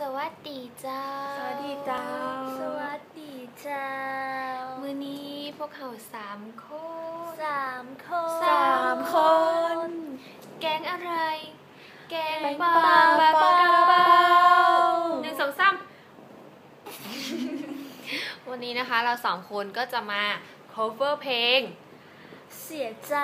สวัสดีเจ้า สวัสดีเจ้า สวัสดีเจ้า มือนี้พวกเขาสามคนสามคนสามคน แกงอะไร แกงแกงปลาปลาปลาปลากระระเบาเบาหนึ่งสองสามวันนี้นะคะเราสองคนก็จะมา cover เพลง เสียใจ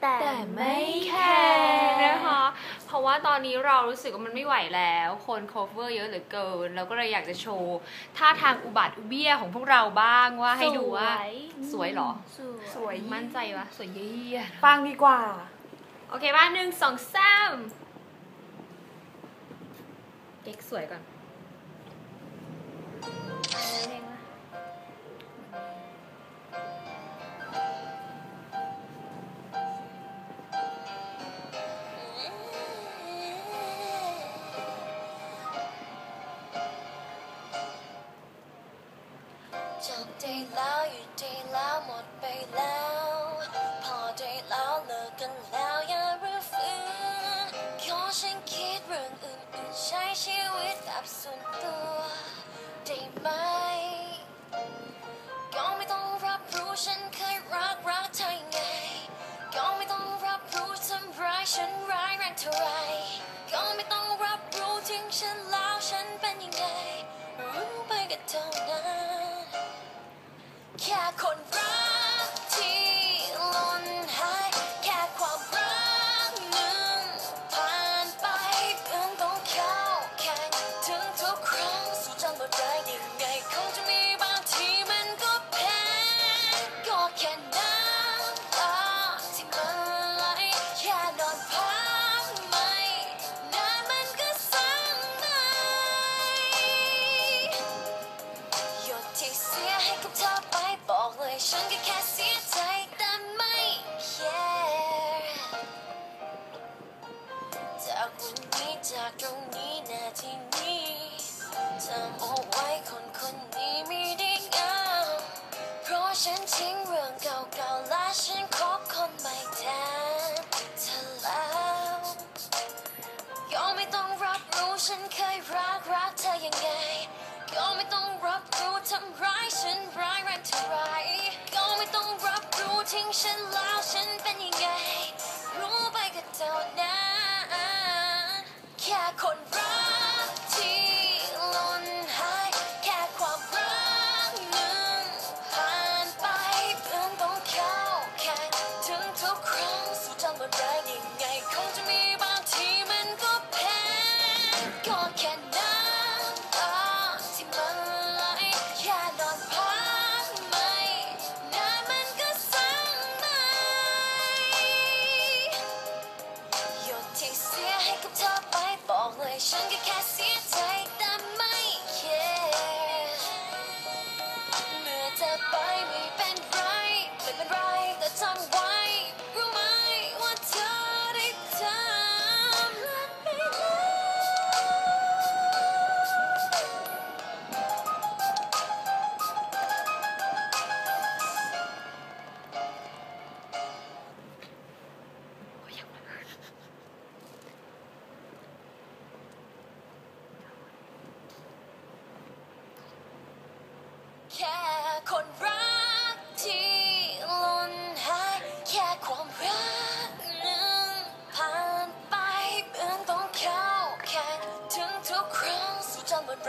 แต่แต่ไม่ไม่แคแคร์ร์นะคะเพ ราะว่าตอนนี้เรารู้สึกว่ามันไม่ไหวแล้ว คน cover เยอะเหลือเกิน เราก็เลยอยากจะโชว์ท่าทางอุบัติอุเบี้ยของพวกเราบ้างว่าให้ดูว่าสวยเหรอ สวยสวยมั่นใจวะสวยเยี่ยฟังดีกว่า โอเคป่ะหนึ่งสองสามเก๊กสวยก่อนเพลง ได้แล้วหยุดได้แล้วหมดไปแล้ว พอได้แล้วเลิกกันแล้วอย่ารื้อฟื้นขอฉันคิดเรื่องอื่นๆใช้ชีวิตแบบส่วนตัวได้ไหมก็ไม่ต้องรับรู้ฉันเคยรักรักเธอยังไงก็ไม่ต้องรับรู้ทำร้ายฉันร้ายแรงเท่าไรก็ไม่ต้องรับรู้ถึงฉันแล้วฉัน แค่คนรัก ฉันก็แค่เสียใจแต่ไม่แคร์จากวันนี้จากตรงนี้นาทีนี้จำเอาไว้คนคนนี้ไม่ได้งามเพราะฉันทิ้งเรื่องเก่าๆและฉันคบคนใหม่แทนเธอแล้วก็ไม่ต้องรับรู้ฉันเคย ทิ้งฉันแล้วฉันเป็นยังไง รู้ไปก็เท่านั้นแค่คนรักที่หล่นหาย แค่ความรักหนึ่งผ่านไปเพื่อนต้องเข้าแค่ถึงทุกครั้งสู้จนหมดแรงยังไงคง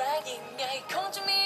nagging. I come to me.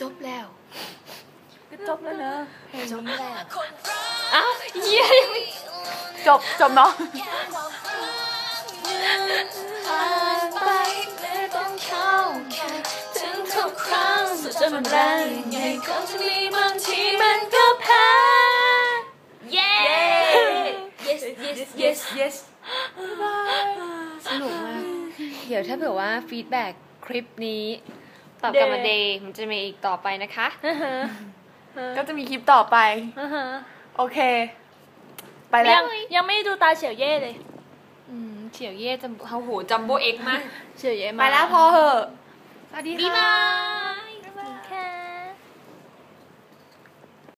จบแล้วก็จบแล้วเนอะจบแล้วคนรักอ้าวเยี่ยยังไม่จบจบเนาะแค่บอกรักผ่านไปไม่ต้องเข้าแค่ถึงทุกครั้งสุดจะมันแรงยังไงก็จะมีบางทีมันก็แพ้ เย้ yes yes yes yes สนุกมาก เดี๋ยวถ้าเผื่อว่าฟีดแบ็กคลิปนี้ ตอบกลับมาเดย์มันจะมีอีกต่อไปนะคะอือฮะก็จะมีคลิปต่อไปอือฮะโอเค ไปแล้ยัว งยังไม่ได้ดูตาเฉียวเย่เลย อืมเฉียวเย่จัมโบ้โอ้โหจัมโบ้เอ็กซ์มากเฉียวเย่ไปมาแล้วพอเหอะ สวัสดีบ๊ายค่ะบาย